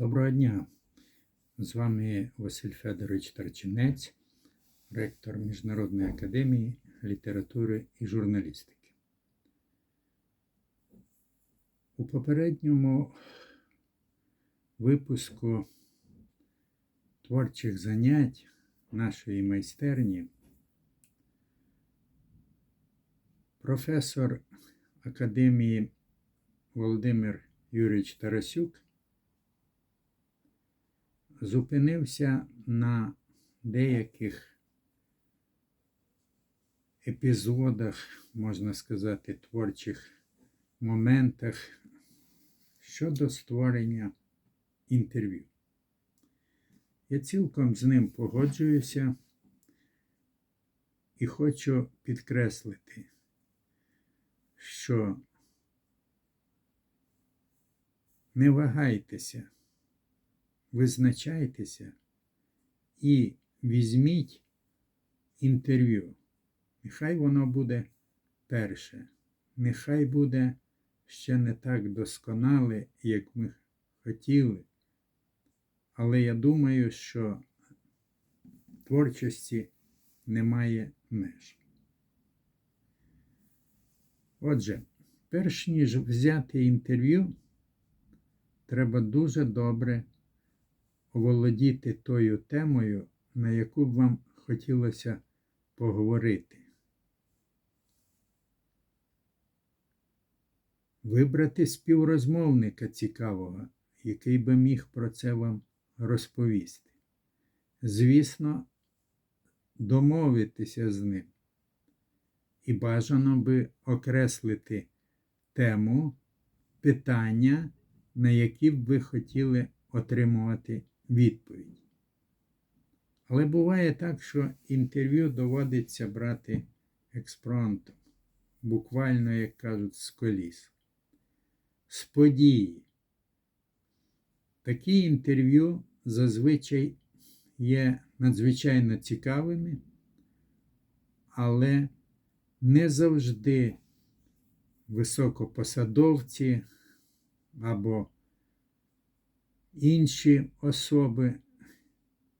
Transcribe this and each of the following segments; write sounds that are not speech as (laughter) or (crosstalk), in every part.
Доброго дня! З вами Василь Федорович Тарчинець, ректор Міжнародної академії літератури і журналістики. У попередньому випуску творчих занять нашої майстерні професор Академії Володимир Юрійович Тарасюк зупинився на деяких епізодах, можна сказати, творчих моментах щодо створення інтерв'ю. Я цілком з ним погоджуюся і хочу підкреслити, що не вагайтеся визначайтеся і візьміть інтерв'ю. Нехай воно буде перше. Нехай буде ще не так досконале, як ми хотіли. Але я думаю, що творчості немає меж. Отже, перш ніж взяти інтерв'ю, треба дуже добре оволодіти тою темою, на яку б вам хотілося поговорити. Вибрати співрозмовника цікавого, який би міг про це вам розповісти. Звісно, домовитися з ним. І бажано би окреслити тему, питання, на які б ви хотіли отримувати відповідь. Але буває так, що інтерв'ю доводиться брати експронтом, буквально, як кажуть, з коліс, з події. Такі інтерв'ю зазвичай є надзвичайно цікавими, але не завжди високопосадовці або інші особи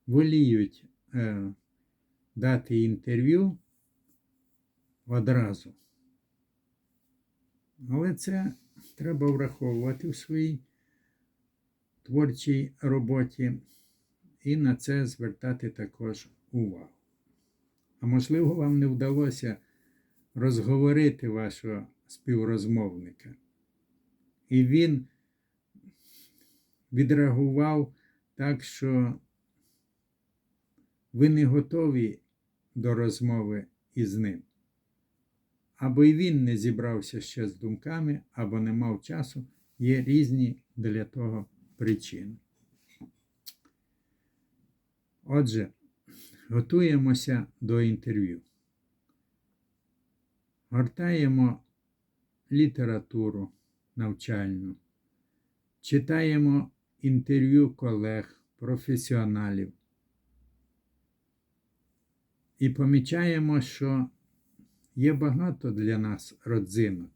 воліють е, дати інтерв'ю одразу. Але це треба враховувати в своїй творчій роботі і на це звертати також увагу. А можливо, вам не вдалося розговорити вашого співрозмовника. І він відреагував так, що ви не готові до розмови із ним. Або й він не зібрався ще з думками, або не мав часу, є різні для того причини. Отже, готуємося до інтерв'ю. Гортаємо літературу навчальну, читаємо інтерв'ю колег, професіоналів. І помічаємо, що є багато для нас родзинок,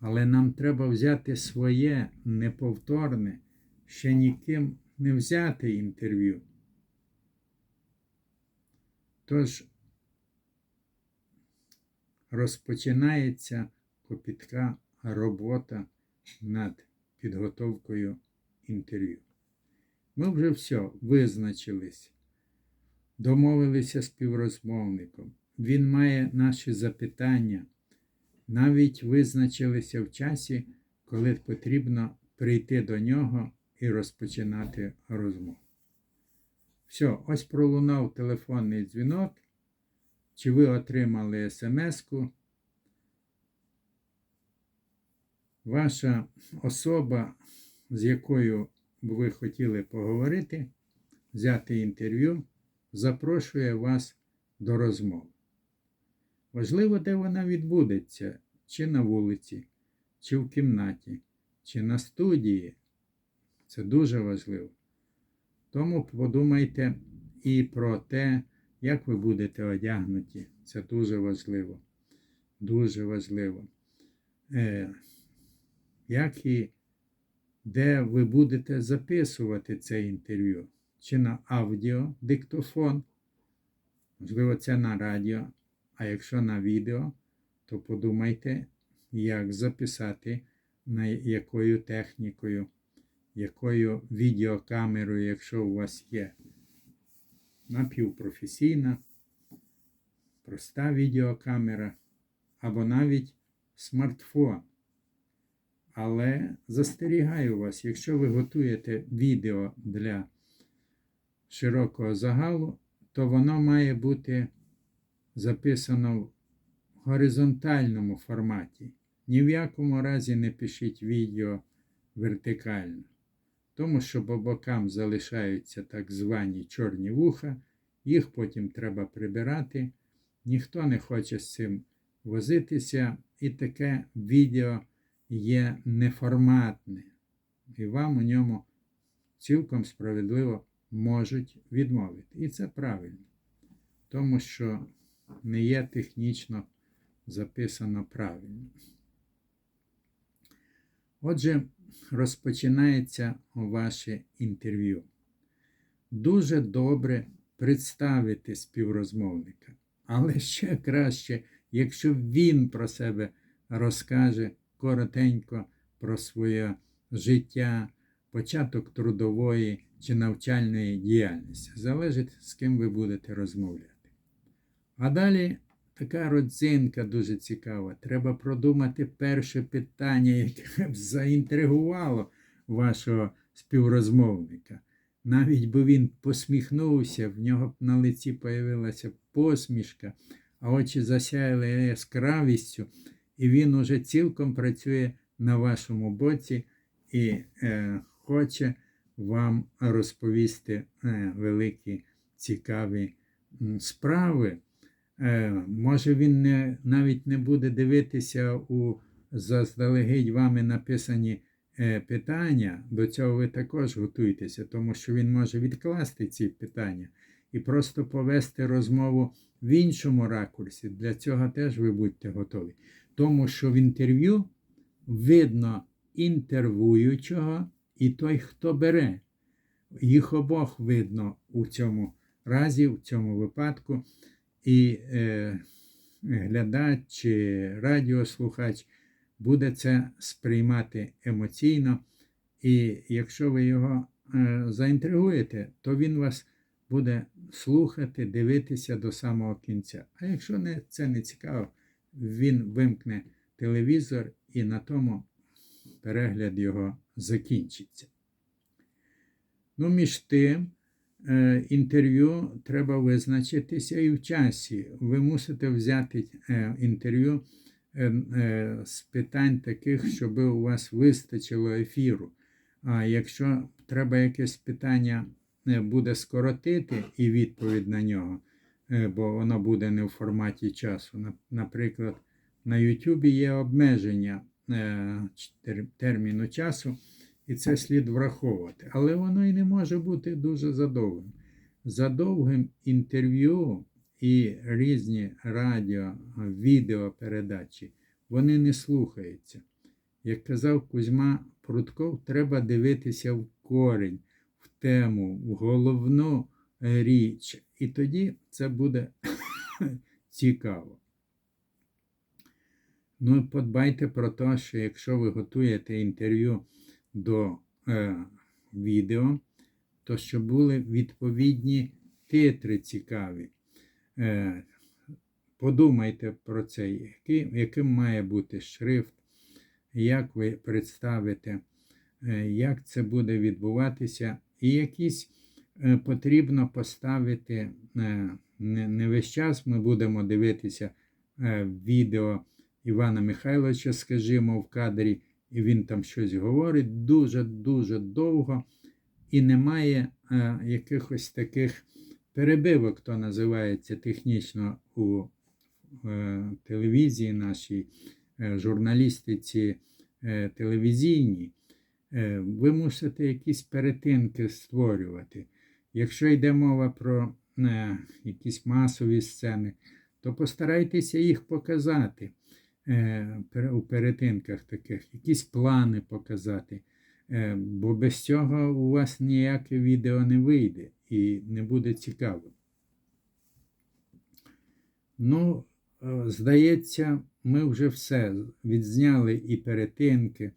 але нам треба взяти своє неповторне, ще ніким не взяте інтерв'ю. Тож розпочинається копітка робота над підготовкою інтерв'ю. Ми вже все визначились, домовилися з співрозмовником. Він має наші запитання, навіть визначилися в часі, коли потрібно прийти до нього і розпочинати розмову. Все, ось пролунав телефонний дзвінок. Чи ви отримали смс-ку? Ваша особа з якою б ви хотіли поговорити, взяти інтерв'ю, запрошує вас до розмови. Важливо, де вона відбудеться, чи на вулиці, чи в кімнаті, чи на студії. Це дуже важливо. Тому подумайте і про те, як ви будете одягнуті. Це дуже важливо. Дуже важливо. Е, Як і де ви будете записувати це інтерв'ю, чи на аудіо диктофон, можливо, це на радіо, а якщо на відео, то подумайте, як записати, на якою технікою, якою відеокамерою, якщо у вас є напівпрофесійна, проста відеокамера або навіть смартфон. Але застерігаю вас, якщо ви готуєте відео для широкого загалу, то воно має бути записано в горизонтальному форматі. Ні в якому разі не пишіть відео вертикально, тому що по бокам залишаються так звані чорні вуха, їх потім треба прибирати. Ніхто не хоче з цим возитися, і таке відео є неформатне, і вам у ньому цілком справедливо можуть відмовити. І це правильно, тому що не є технічно записано правильно. Отже, розпочинається ваше інтерв'ю. Дуже добре представити співрозмовника, але ще краще, якщо він про себе розкаже коротенько про своє життя, початок трудової чи навчальної діяльності. Залежить, з ким ви будете розмовляти. А далі така родзинка дуже цікава. Треба продумати перше питання, яке б заінтригувало вашого співрозмовника. Навіть би він посміхнувся, в нього б на лиці появилася посмішка, а очі засяяли яскравістю, і він уже цілком працює на вашому боці і е, хоче вам розповісти е, великі цікаві справи. Е, може, він не, навіть не буде дивитися у заздалегідь вами написані е, питання. До цього ви також готуйтеся, тому що він може відкласти ці питання і просто повести розмову в іншому ракурсі. Для цього теж ви будьте готові. Тому що в інтерв'ю видно інтерв'юючого і той, хто бере. Їх обох видно у цьому разі, в цьому випадку. І е, глядач чи радіослухач буде це сприймати емоційно. І якщо ви його е, заінтригуєте, то він вас буде слухати, дивитися до самого кінця. А якщо не, це не цікаво, він вимкне телевізор і на тому перегляд його закінчиться. Ну, між тим, е, інтерв'ю треба визначитися і в часі. Ви мусите взяти е, інтерв'ю е, з питань таких, щоб у вас вистачило ефіру. А якщо треба якесь питання буде скоротити і відповідь на нього, бо воно буде не в форматі часу. Наприклад, на YouTube є обмеження терміну часу, і це слід враховувати. Але воно і не може бути дуже задовгим. Задовгим інтерв'ю і різні радіо, відеопередачі, вони не слухаються. Як казав Кузьма Прутков, треба дивитися в корінь, в тему, в головну річ. І тоді це буде (laughs) цікаво. Ну, подбайте про те, що якщо ви готуєте інтерв'ю до е, відео, то щоб були відповідні титри цікаві. Е, Подумайте про це, який, яким має бути шрифт, як ви представите, е, як це буде відбуватися, і якісь потрібно поставити е, не, весь час ми будемо дивитися е, відео. Івана Михайловича, скажімо, в кадрі, і він там щось говорить дуже-дуже довго, і немає е, якихось таких перебивок, то називається технічно у е, телевізії нашій, е, журналістиці е, телевізійній. Е, ви мусите якісь перетинки створювати. Якщо йде мова про е, якісь масові сцени, то постарайтеся їх показати. Е, у перетинках таких, якісь плани показати, Е, Бо без цього у вас ніяке відео не вийде і не буде цікаво. Ну, е, здається, ми вже все відзняли і перетинки,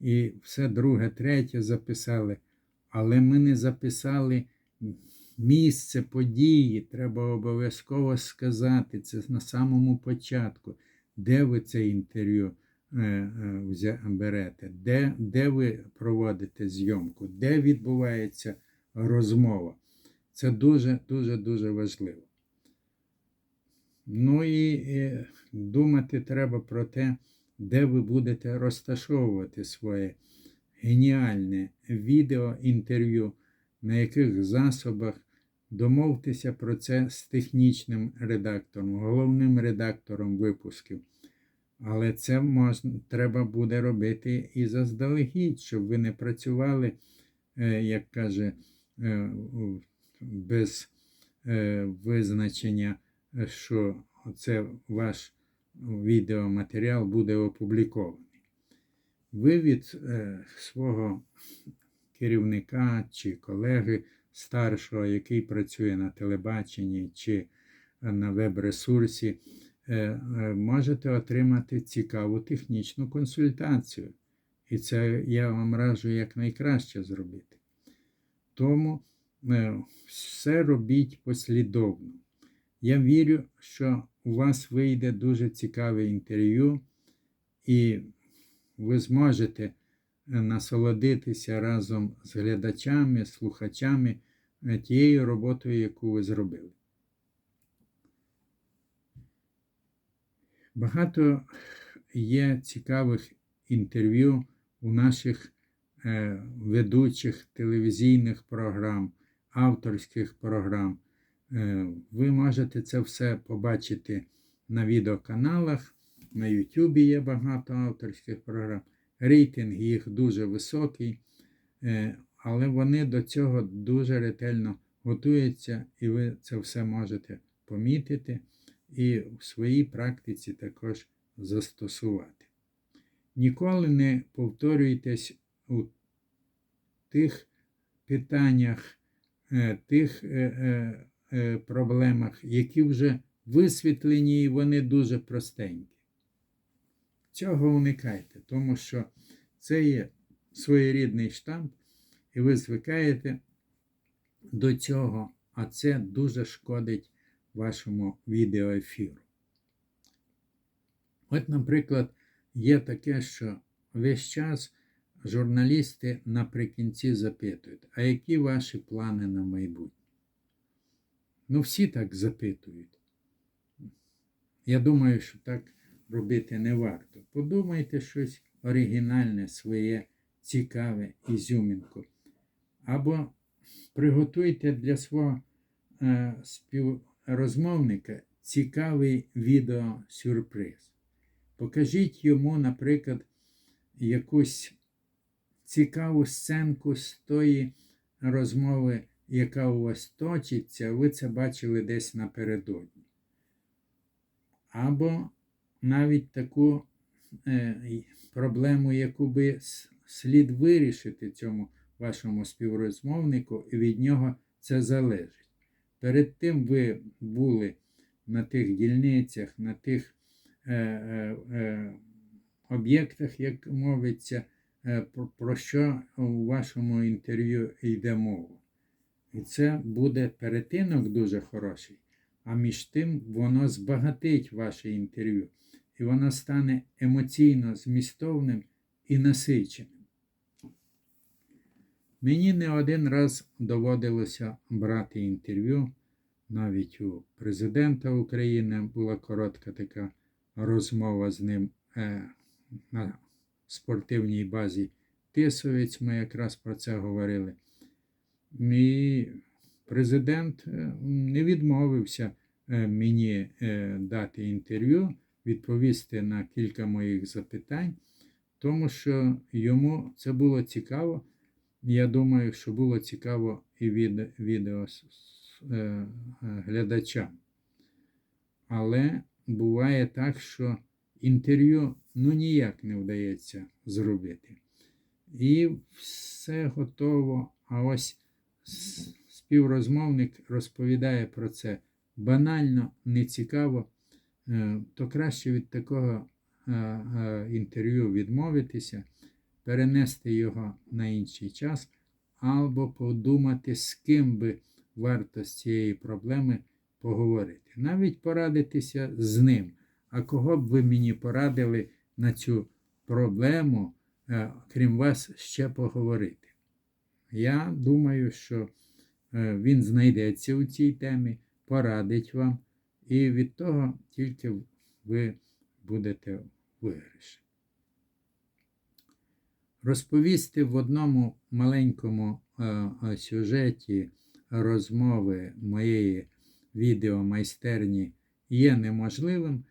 і все друге, третє записали, але ми не записали місце події. Треба обов'язково сказати це на самому початку, де ви це інтерв'ю е, е, берете, де, де ви проводите зйомку, де відбувається розмова. Це дуже, дуже, важливо. Ну і е, думати треба про те, де ви будете розташовувати своє геніальне відео інтерв'ю, на яких засобах. Домовтеся про це з технічним редактором, головним редактором випусків. Але це можна, треба буде робити і заздалегідь, щоб ви не працювали, е, як каже, е, без е, визначення, що це ваш відеоматеріал буде опублікований. Ви від свого керівника чи колеги старшого, який працює на телебаченні чи на веб-ресурсі, е, е, можете отримати цікаву технічну консультацію. І це я вам раджу якнайкраще зробити. Тому е, все робіть послідовно. Я вірю, що у вас вийде дуже цікаве інтерв'ю, і ви зможете е, насолодитися разом з глядачами, слухачами тією роботою, яку ви зробили. Багато є цікавих інтерв'ю у наших е, ведучих телевізійних програм, авторських програм. Е, ви можете це все побачити на відеоканалах. На Ютубі є багато авторських програм. Рейтинг їх дуже високий, е, але вони до цього дуже ретельно готуються, і ви це все можете помітити і в своїй практиці також застосувати. Ніколи не повторюйтесь у тих питаннях, е, тих е, проблемах, які вже висвітлені і вони дуже простенькі. Цього уникайте, тому що це є своєрідний штамп, і ви звикаєте до цього, а це дуже шкодить вашому відеоефіру. От, наприклад, є таке, що весь час журналісти наприкінці запитують, а які ваші плани на майбутнє? Ну, всі так запитують. Я думаю, що так робити не варто. Подумайте щось оригінальне, своє, цікаве, ізюмінку. Або приготуйте для свого е, співрозмовника цікавий відеосюрприз. Покажіть йому, наприклад, якусь цікаву сценку з тої розмови, яка у вас точиться, ви це бачили десь напередодні. Або навіть таку е, проблему, яку би слід вирішити цьому вашому співрозмовнику, і від нього це залежить. Перед тим ви були на тих дільницях, на тих е, е, е, об'єктах, як мовиться, е, про, про що у вашому інтерв'ю йде мова. І це буде перетинок дуже хороший, а між тим воно збагатить ваше інтерв'ю, і воно стане емоційно змістовним і насиченим. Мені не один раз доводилося брати інтерв'ю. Навіть у президента України була коротка така розмова з ним е, на спортивній базі Тисовець. Ми якраз про це говорили. І президент е, не відмовився е, мені е, дати інтерв'ю, відповісти на кілька моїх запитань, тому що йому це було цікаво. Я думаю, що було цікаво і від відео е, е, глядачам. Але буває так, що інтерв'ю ну ніяк не вдається зробити. І все готово. А ось співрозмовник розповідає про це банально, нецікаво, то краще від такого е, е, інтерв'ю відмовитися, перенести його на інший час, або подумати, з ким би варто з цієї проблеми поговорити. Навіть порадитися з ним. А кого б ви мені порадили на цю проблему, е, крім вас, ще поговорити? Я думаю, що е, він знайдеться у цій темі, порадить вам, і від того тільки ви будете виграші. Розповісти в одному маленькому е, е, сюжеті розмови моєї відеомайстерні є неможливим,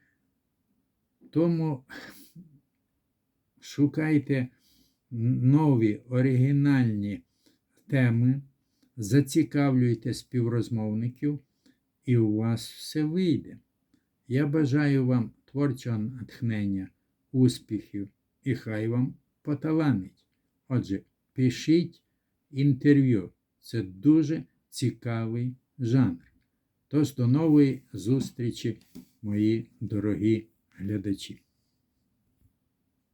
тому (laughs) шукайте нові оригінальні теми, зацікавлюйте співрозмовників, і у вас все вийде. Я бажаю вам творчого натхнення, успіхів і хай вам поталанить. Отже, пишіть інтерв'ю. Це дуже цікавий жанр. Тож до нової зустрічі, мої дорогі глядачі.